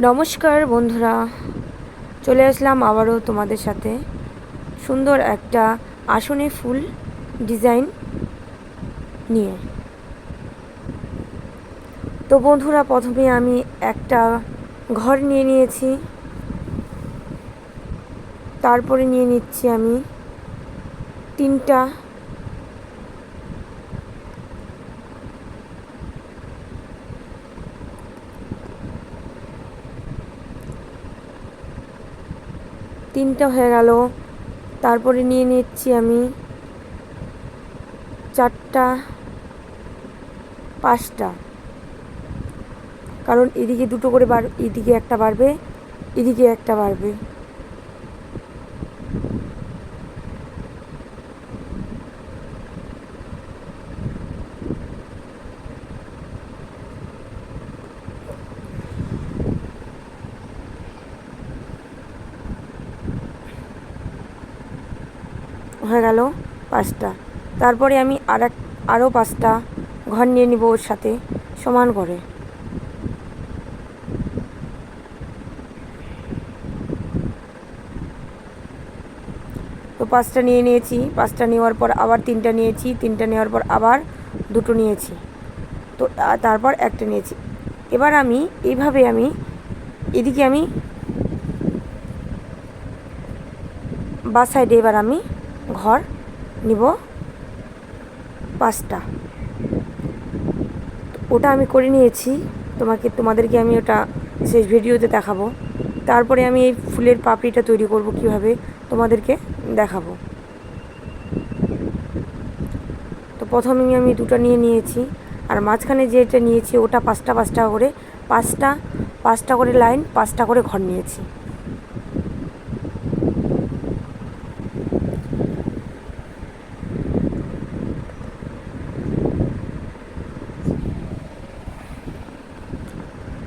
নমস্কার বন্ধুরা, চলে আসলাম আবারও তোমাদের সাথে। সুন্দর একটা আসনে ফুল ডিজাইন নিয়ে। তো বন্ধুরা, প্রথমে আমি একটা ঘর নিয়ে নিয়েছি। তারপরে নিয়ে নিচ্ছি আমি তিনটা তিনটা হয়ে গেল। তারপরে নিয়ে নিচ্ছি আমি চারটা, পাঁচটা। কারণ এদিকে দুটো করে বার, এদিকে একটা বাড়বে, এদিকে একটা বাড়বে। হয়ে গেল পাঁচটা। তারপরে আমি আর এক আরও পাঁচটা ঘর নিয়ে নিব ওর সাথে সমান করে। তো পাঁচটা নিয়ে নিয়েছি, পাঁচটা নেওয়ার পর আবার তিনটা নিয়েছি, তিনটা নেওয়ার পর আবার দুটো নিয়েছি। তো তারপর একটা নিয়েছি। এবার আমি এইভাবে আমি এদিকে আমি বা সাইডে এবার আমি ঘর নিব পাঁচটা। ওটা আমি করে নিয়েছি। তোমাকে, তোমাদেরকে আমি ওটা শেষ ভিডিওতে দেখাবো। তারপরে আমি এই ফুলের পাপড়িটা তৈরি করব কীভাবে, তোমাদেরকে দেখাবো। তো প্রথমে আমি দুটো নিয়ে নিয়েছি। আর মাঝখানে যেটা নিয়েছি, ওটা পাঁচটা পাঁচটা করে, পাঁচটা পাঁচটা করে লাইন, পাঁচটা করে ঘর নিয়েছি।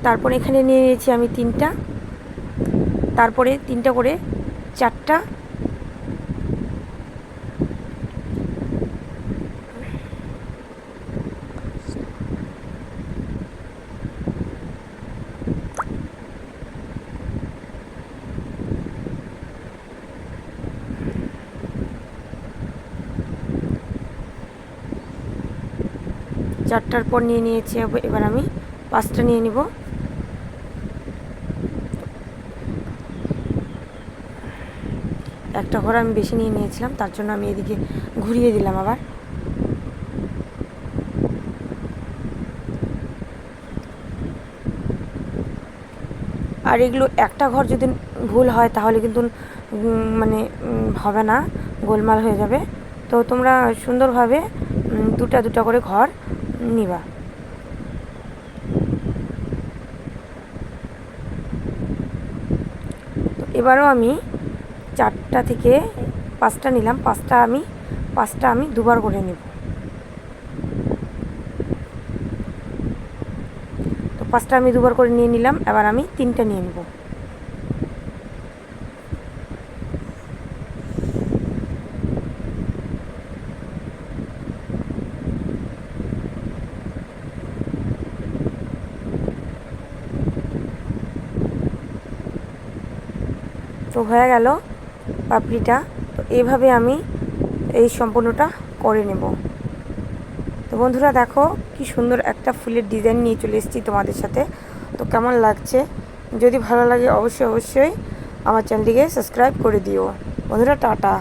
তারপর এখানে নিয়ে নিয়েছি আমি তিনটা। তারপরে তিনটা করে চারটা। চারটার পর নিয়ে নিয়েছি, এবার আমি পাঁচটা নিয়ে নিব। একটা ঘর আমি বেশি নিয়ে নিয়েছিলাম, তার জন্য আমি এদিকে ঘুরিয়ে দিলাম আবার। আর এগুলো একটা ঘর যদি ভুল হয়, তাহলে কিন্তু মানে হবে না, গোলমাল হয়ে যাবে। তো তোমরা সুন্দরভাবে দুটা দুটা করে ঘর নিবা। তো এবারও আমি চারটা থেকে পাঁচটা নিলাম, পাঁচটা আমি পাঁচটা আমি দুবার করে নেব। তো পাঁচটা আমি দুবার করে নিয়ে নিলাম, এবার আমি তিনটা নিয়ে নেব। তো হয়ে গেল। পাপড়িটা, তো এভাবে আমি এই সম্পূর্ণটা করে নেব। তো বন্ধুরা দেখো কি সুন্দর একটা ফুলের ডিজাইন নিয়ে চলে এসেছি তোমাদের সাথে। তো কেমন লাগছে? যদি ভালো লাগে অবশ্যই অবশ্যই আমার চ্যানেলটিকে সাবস্ক্রাইব করে দিও। বন্ধুরা, টাটা।